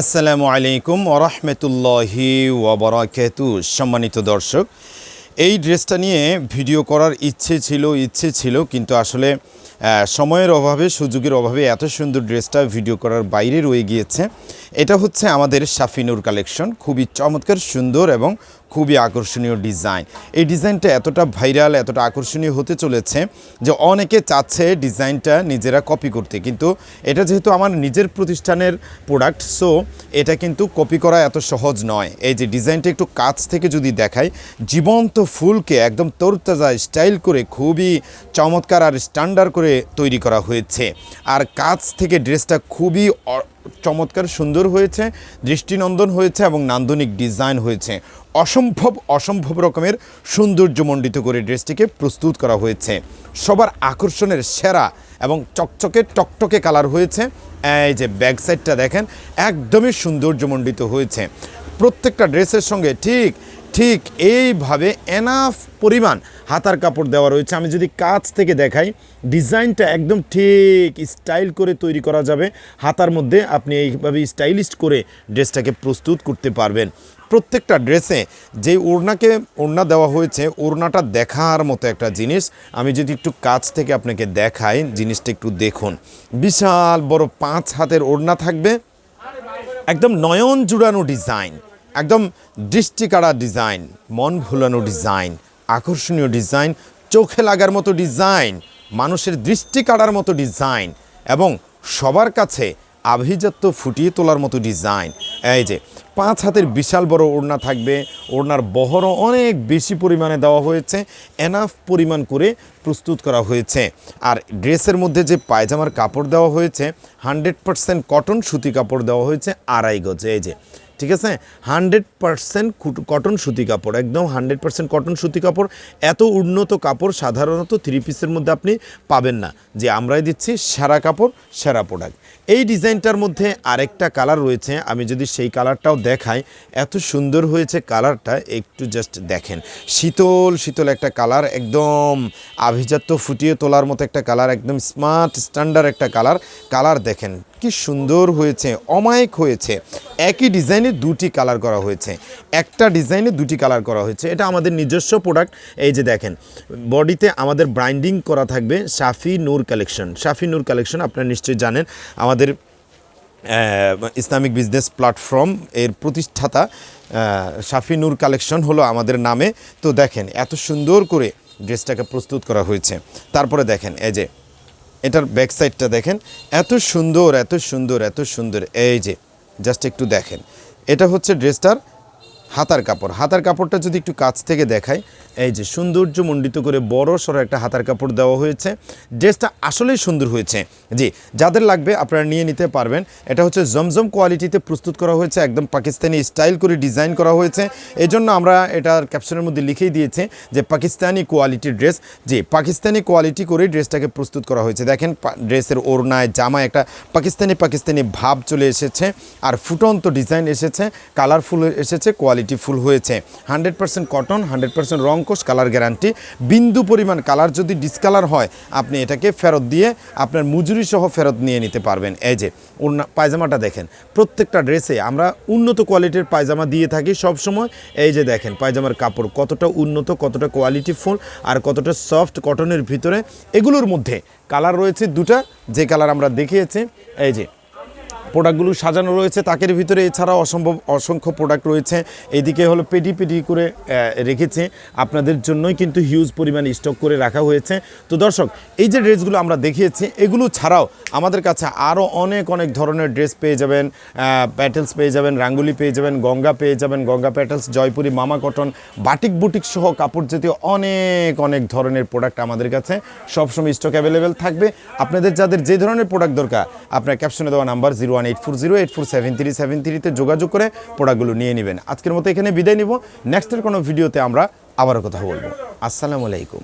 আসসালামু আলাইকুম ওরহমতুল্লাহি ওবরাকাতু। সম্মানিত দর্শক, এই ড্রেসটা নিয়ে ভিডিও করার ইচ্ছে ছিল ইচ্ছে ছিল, কিন্তু আসলে সময়ের অভাবে, সুযোগের অভাবে এত সুন্দর ড্রেসটা ভিডিও করার বাইরে রয়ে গিয়েছে। এটা হচ্ছে আমাদের সাফিনুর কালেকশন, খুবই চমৎকার, সুন্দর এবং খুবই আকর্ষণীয় ডিজাইন। এই ডিজাইনটা এতটা ভাইরাল, এতটা আকর্ষণীয় হতে চলেছে যে অনেকে চাচ্ছে ডিজাইনটা নিজেরা কপি করতে। কিন্তু এটা যেহেতু আমার নিজের প্রতিষ্ঠানের প্রোডাক্ট সো এটা কিন্তু কপি করা এত সহজ নয়। এই যে ডিজাইনটা একটু কাছ থেকে যদি দেখাই, জীবন্ত ফুলকে একদম তরতাজা স্টাইল করে খুবই চমৎকার আর স্ট্যান্ডার্ড করে তৈরি করা হয়েছে। আর কাছ থেকে ড্রেসটা খুবই চমৎকার, সুন্দর হয়েছে, দৃষ্টিনন্দন হয়েছে এবং নান্দনিক ডিজাইন হয়েছে। অসম্ভব অসম্ভব রকমের সৌন্দর্যমণ্ডিত করে ড্রেসটিকে প্রস্তুত করা হয়েছে। সবার আকর্ষণের সেরা এবং চকচকে, টকটকে কালার হয়েছে। এই যে ব্যাক সাইডটা দেখেন, একদমই সৌন্দর্যমণ্ডিত হয়েছে। প্রত্যেকটা ড্রেসের সঙ্গে ঠিক ঠিক এইভাবে এনাফ পরিমাণ হাতার কাপড় দেওয়া রয়েছে। আমি যদি কাছ থেকে দেখাই, ডিজাইনটা একদম ঠিক স্টাইল করে তৈরি করা যাবে। হাতার মধ্যে আপনি এইভাবে স্টাইলিস্ট করে ড্রেসটাকে প্রস্তুত করতে পারবেন। প্রত্যেকটা ড্রেসে যে ওড়নাকে ওড়না দেওয়া হয়েছে, ওড়নাটা দেখার মতো একটা জিনিস। আমি যদি একটু কাছ থেকে আপনাকে দেখাই, জিনিসটা একটু দেখুন। বিশাল বড় পাঁচ হাতের ওড়না থাকবে। একদম নয়ন জুড়ানো ডিজাইন। একদম দৃষ্টি কাড়া ডিজাইন, মন ভুলানো ডিজাইন, আকর্ষণীয় ডিজাইন, চোখে লাগার মতো ডিজাইন, মানুষের দৃষ্টি কাড়ার মতো ডিজাইন এবং সবার কাছে আভিজাত্য ফুটিয়ে তোলার মতো ডিজাইন। এই যে, পাঁচ হাতের বিশাল বড় ওড়না থাকবে, ওড়নার বহরও অনেক বেশি পরিমাণে দেওয়া হয়েছে এনাফ পরিমাণ করে প্রস্তুত করা হয়েছে। আর ড্রেসের মধ্যে যে পায়জামার কাপড় দেওয়া হয়েছে হান্ড্রেড পারসেন্ট কটন সুতি কাপড় দেওয়া হয়েছে, আড়াই গজ। এই যে ঠিক আছে? হান্ড্রেড পারসেন্ট কটন সুতি কাপড়, একদম হান্ড্রেড পারসেন্ট কটন সুতি কাপড়। এত উন্নত কাপড় সাধারণত থ্রি পিসের মধ্যে আপনি পাবেন না। যে আমরাই দিচ্ছি, সেরা কাপড়, সেরা প্রোডাক্ট এই ডিজাইনটার মধ্যে আরেকটা কালার রয়েছে, আমি যদি সেই কালারটাও দেখাই, এত সুন্দর হয়েছে কালারটা একটু জাস্ট দেখেন। শীতল শীতল একটা কালার একদম আভিজাত্য ফুটিয়ে তোলার মতো একটা কালার একদম স্মার্ট স্ট্যান্ডার্ড একটা কালার কালার দেখেন কি সুন্দর হয়েছে, অমায়িক হয়েছে। একই ডিজাইনে দুটি কালার করা হয়েছে। একটা ডিজাইনে দুটি কালার করা হয়েছে। এটা আমাদের নিজস্ব প্রোডাক্ট। এই যে দেখেন, বডিতে আমাদের ব্রাইন্ডিং করা থাকবে শাফি নূর কালেকশন। শাফি নূর কালেকশন আপনারা নিশ্চয়ই জানেন। আমাদের ইসলামিক বিজনেস প্ল্যাটফর্ম এর প্রতিষ্ঠাতা শাফি নূর কালেকশন হলো আমাদের নামে। তো দেখেন, এত সুন্দর করে ড্রেসটাকে প্রস্তুত করা হয়েছে। তারপরে দেখেন, এই যে এটার ব্যাক সাইডটা দেখেন, এত সুন্দর এত সুন্দর এত সুন্দর, এই যে জাস্ট একটু দেখেন। এটা হচ্ছে ড্রেসটার হাতার কাপড়। হাতার কাপড়টা যদি একটু কাছ থেকে দেখাই, এই যে সৌন্দর্য মণ্ডিত করে বড় সড়ো একটা হাতার কাপড় দেওয়া হয়েছে। ড্রেসটা আসলেই সুন্দর হয়েছে। জি, যাদের লাগবে আপনারা নিয়ে নিতে পারবেন। এটা হচ্ছে জমজম কোয়ালিটিতে প্রস্তুত করা হয়েছে, একদম পাকিস্তানি স্টাইল করে ডিজাইন করা হয়েছে। এই জন্য আমরা এটার ক্যাপশনের মধ্যে লিখেই দিয়েছি যে পাকিস্তানি কোয়ালিটির ড্রেস। জি, পাকিস্তানি কোয়ালিটি করে ড্রেসটাকে প্রস্তুত করা হয়েছে। দেখেন ড্রেসের ওড়নায়, জামায় একটা পাকিস্তানি পাকিস্তানি ভাব চলে এসেছে। আর ফুটন্ত ডিজাইন এসেছে, কালারফুল এসেছে, কোয়ালিটি ফুল হয়েছে। Hundred percent cotton hundred percent রংকোশ colour guarantee বিন্দু পরিমাণ কালার যদি ডিসকালার হয়, আপনি এটাকে ফেরত দিয়ে আপনার মজুরি সহ ফেরত নিয়ে নিতে পারবেন। এই যে পায়জামাটা দেখেন, প্রত্যেকটা ড্রেসে আমরা উন্নত কোয়ালিটির পায়জামা দিয়ে থাকি সব সময় এই যে দেখেন, পায়জামার কাপড় কতটা উন্নত, কতটা কোয়ালিটি ফুল আর কতটা সফট কটনের ভিতরে। এগুলোর মধ্যে কালার রয়েছে দুটা, যে কালার আমরা দেখিয়েছি। এই যে প্রোডাক্টগুলো সাজানো রয়েছে, তাকের ভিতরে এছাড়াও অসম্ভব, অসংখ্য প্রোডাক্ট রয়েছে। এইদিকে হলো পেটি পেটি করে রেখেছে। আপনাদের জন্যই কিন্তু হিউজ পরিমাণ স্টক করে রাখা হয়েছে। তো দর্শক, এই যে ড্রেসগুলো আমরা দেখিয়েছি, এগুলো ছাড়াও আমাদের কাছে আরও অনেক অনেক ধরনের ড্রেস পেয়ে যাবেন। প্যাটেলস পেয়ে যাবেন, রাঙ্গুলি পেয়ে যাবেন, গঙ্গা পেয়ে যাবেন, গঙ্গা প্যাটেলস জয়পুরি মামা কটন বাটিক বুটিক সহ কাপড় জাতীয় অনেক অনেক ধরনের প্রোডাক্ট আমাদের কাছে সবসময় স্টক অ্যাভেলেবেল থাকবে। আপনাদের যাদের যে ধরনের প্রোডাক্ট দরকার, আপনার ক্যাপশনে দেওয়া number zero one eight four zero eight four seven three seven থ্রিতে যোগাযোগ করে প্রোডাক্টগুলো নিয়ে নেবেন। আজকের মতো এখানে বিদায় নিব। নেক্সটের কোনো ভিডিওতে আমরা আবারও কথা বলব। আসসালামু আলাইকুম।